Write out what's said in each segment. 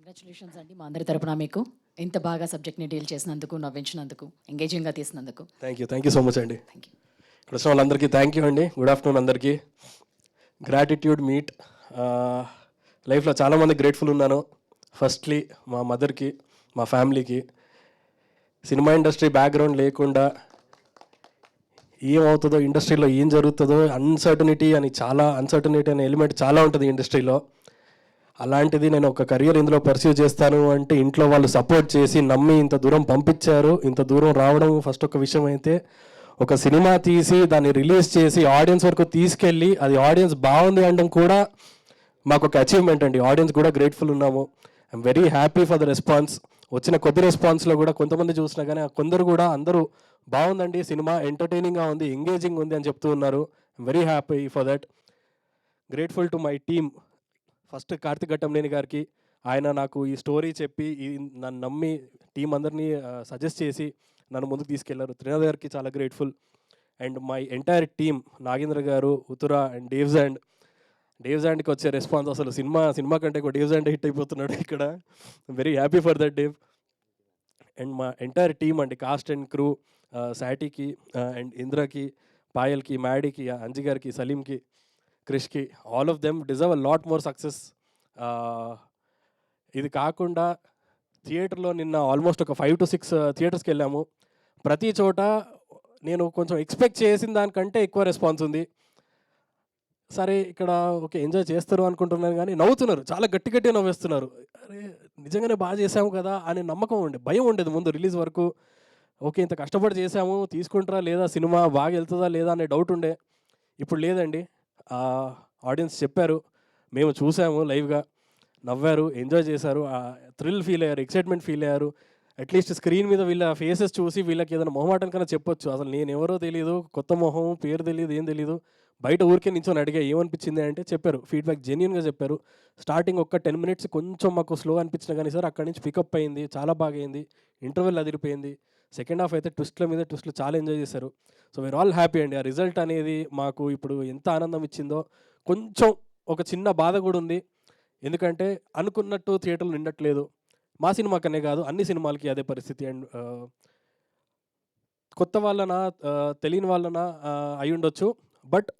Congratulations అండి. మా అందరి తరపున మీకు ఇంత బాగా సబ్జెక్ట్ని డీల్ చేసినందుకు నవ్వించినందుకు ఎంగేజింగ్గా తీసినందుకు. Thank you thank you so much అండి. థ్యాంక్ యూ ఇక్కడ వచ్చిన వాళ్ళందరికీ థ్యాంక్ యూ అండి. గుడ్ ఆఫ్టర్నూన్ అందరికీ. గ్రాటిట్యూడ్ మీట్ లైఫ్లో చాలామంది గ్రేట్ఫుల్ ఉన్నాను. ఫస్ట్లీ మా మదర్కి మా ఫ్యామిలీకి సినిమా ఇండస్ట్రీ బ్యాక్గ్రౌండ్ లేకుండా ఏమవుతుందో ఇండస్ట్రీలో ఏం జరుగుతుందో అన్సర్టనిటీ అని చాలా అన్సర్టనిటీ అనే ఎలిమెంట్ చాలా ఉంటుంది ఇండస్ట్రీలో అలాంటిది నేను ఒక కెరియర్ ఇందులో పర్సీవ్ చేస్తాను అంటే ఇంట్లో వాళ్ళు సపోర్ట్ చేసి నమ్మి ఇంత దూరం పంపించారు ఇంత దూరం రావడం ఫస్ట్ ఒక విషయం అయితే. ఒక సినిమా తీసి దాన్ని రిలీజ్ చేసి ఆడియన్స్ వరకు తీసుకెళ్ళి అది ఆడియన్స్ బాగుంది అనడం కూడా మాకు ఒక అచీవ్మెంట్ అండి. ఆడియన్స్ కూడా గ్రేట్ఫుల్ ఉన్నాము. I'm very happy for the response వచ్చిన కొద్ది రెస్పాన్స్లో కూడా కొంతమంది చూసినా కానీ కొందరు కూడా అందరూ బాగుందండి సినిమా ఎంటర్టైనింగ్గా ఉంది ఎంగేజింగ్ ఉంది అని చెప్తూ ఉన్నారు. I'm very happy for that grateful to my team first Karthik Ghattamaneni గారికి ఆయన నాకు ఈ స్టోరీ చెప్పి ఈ నన్ను నమ్మి టీం అందరినీ సజెస్ట్ చేసి నన్ను ముందుకు తీసుకెళ్ళారు. త్రినాథ్ గారికి చాలా grateful. And my entire team Nagendra garu ఉతురా and డేవ్స్ and డేవ్స్ అండ్కి వచ్చే రెస్పాన్స్ అసలు సినిమా సినిమా కంటే ఎక్కువ డేవ్స్ అండ్ హిట్ అయిపోతున్నాడు ఇక్కడ. Very happy for that Dave and మా ఎంటైర్ టీమ్ అండి కాస్ట్ అండ్ క్రూ శాటీకి అండ్ ఇంద్రకి పాయల్కి మ్యాడీకి అంజి గారికి సలీంకి క్రిష్కి all of them deserve a lot more success ఇది కాకుండా థియేటర్లో నిన్న ఆల్మోస్ట్ ఒక ఫైవ్ టు సిక్స్ థియేటర్స్కి వెళ్ళాము. ప్రతి చోట నేను కొంచెం ఎక్స్పెక్ట్ చేసిన దానికంటే ఎక్కువ రెస్పాన్స్ ఉంది. సరే ఇక్కడ ఓకే ఎంజాయ్ చేస్తారు అనుకుంటున్నాను కానీ నవ్వుతున్నారు. చాలా గట్టి గట్టిగా నవ్వేస్తున్నారు. అరే నిజంగానే బాగా చేసాము కదా అనే నమ్మకం ఉండే భయం ఉండేది ముందు రిలీజ్ వరకు. ఓకే ఇంత కష్టపడి చేసాము తీసుకుంటారా లేదా సినిమా బాగా వెళ్తుందా లేదా అనే డౌట్ ఉండే. ఇప్పుడు లేదండి. ఆడియన్స్ చెప్పారు. మేము చూసాము లైవ్గా. నవ్వారు ఎంజాయ్ చేశారు. థ్రిల్ ఫీల్ అయ్యారు ఎక్సైట్మెంట్ ఫీల్ అయ్యారు. అట్లీస్ట్ స్క్రీన్ మీద వీళ్ళ ఫేసెస్ చూసి వీళ్ళకి ఏదైనా మొహమాటం కన్నా చెప్పొచ్చు. అసలు నేను ఎవరో తెలియదు కొత్త మొహం పేరు తెలియదు ఏం తెలియదు బయట ఊరికే నించొని అడిగా ఏమనిపించింది అంటే చెప్పారు. ఫీడ్బ్యాక్ జెన్యున్గా చెప్పారు. స్టార్టింగ్ ఒక్క టెన్ మినిట్స్ కొంచెం మాకు స్లో అనిపించిన కానీ సార్ అక్కడి నుంచి పికప్ అయింది చాలా బాగా అయింది ఇంటర్వెల్ అదిరిపోయింది. సెకండ్ హాఫ్ అయితే ట్విస్ట్ల మీద ట్విస్ట్లు చాలా ఎంజాయ్ చేశారు. సో వీఆర్ ఆల్ హ్యాపీ అండి. ఆ రిజల్ట్ అనేది మాకు ఇప్పుడు ఎంత ఆనందం ఇచ్చిందో కొంచెం ఒక చిన్న బాధ కూడా ఉంది. ఎందుకంటే అనుకున్నట్టు థియేటర్లు నిండట్లేదు. మా సినిమా కనే కాదు అన్ని సినిమాలకి అదే పరిస్థితి. అండ్ కొత్త వాళ్ళన తెలియని వాళ్ళన అయి ఉండొచ్చు. బట్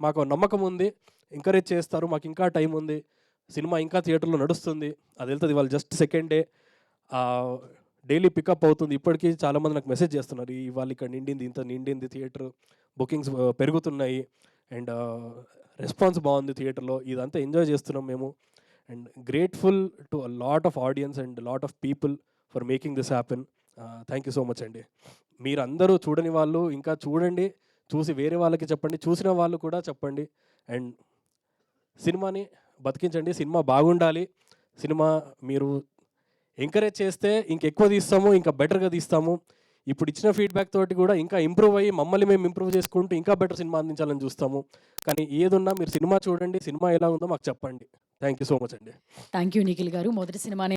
మాకు నమ్మకం ఉంది. ఎంకరేజ్ చేస్తారు. మాకు ఇంకా టైం ఉంది. సినిమా ఇంకా థియేటర్లో నడుస్తుంది. అది వెళ్తుంది వాళ్ళు just second day. Daily pickup అవుతుంది. ఇప్పటికీ చాలామంది నాకు మెసేజ్ చేస్తున్నారు. ఇవాళ ఇక్కడ నిండింది ఇంత నిండింది థియేటర్ బుకింగ్స్ పెరుగుతున్నాయి. అండ్ రెస్పాన్స్ బాగుంది థియేటర్లో. ఇదంతా ఎంజాయ్ చేస్తున్నాం మేము. And grateful to lot of audience and lot of people for making this happen. Thank you so much అండి. మీరందరూ చూడని వాళ్ళు ఇంకా చూడండి. చూసి వేరే వాళ్ళకి చెప్పండి. చూసిన వాళ్ళు కూడా చెప్పండి. అండ్ సినిమాని బతికించండి. సినిమా బాగుండాలి. సినిమా మీరు ఎంకరేజ్ చేస్తే ఇంకెక్కువ తీస్తాము ఇంకా బెటర్గా తీస్తాము. ఇప్పుడు ఇచ్చిన ఫీడ్బ్యాక్ తోటి కూడా ఇంకా ఇంప్రూవ్ అయ్యి మమ్మల్ని మేము ఇంప్రూవ్ చేసుకుంటూ ఇంకా బెటర్ సినిమా అందించాలని చూస్తాము. కానీ ఏదున్నా మీరు సినిమా చూడండి సినిమా ఎలా ఉందో మాకు చెప్పండి. థ్యాంక్ యూ సో మచ్ అండి. Thank you Nikhil garu. మొదటి సినిమానే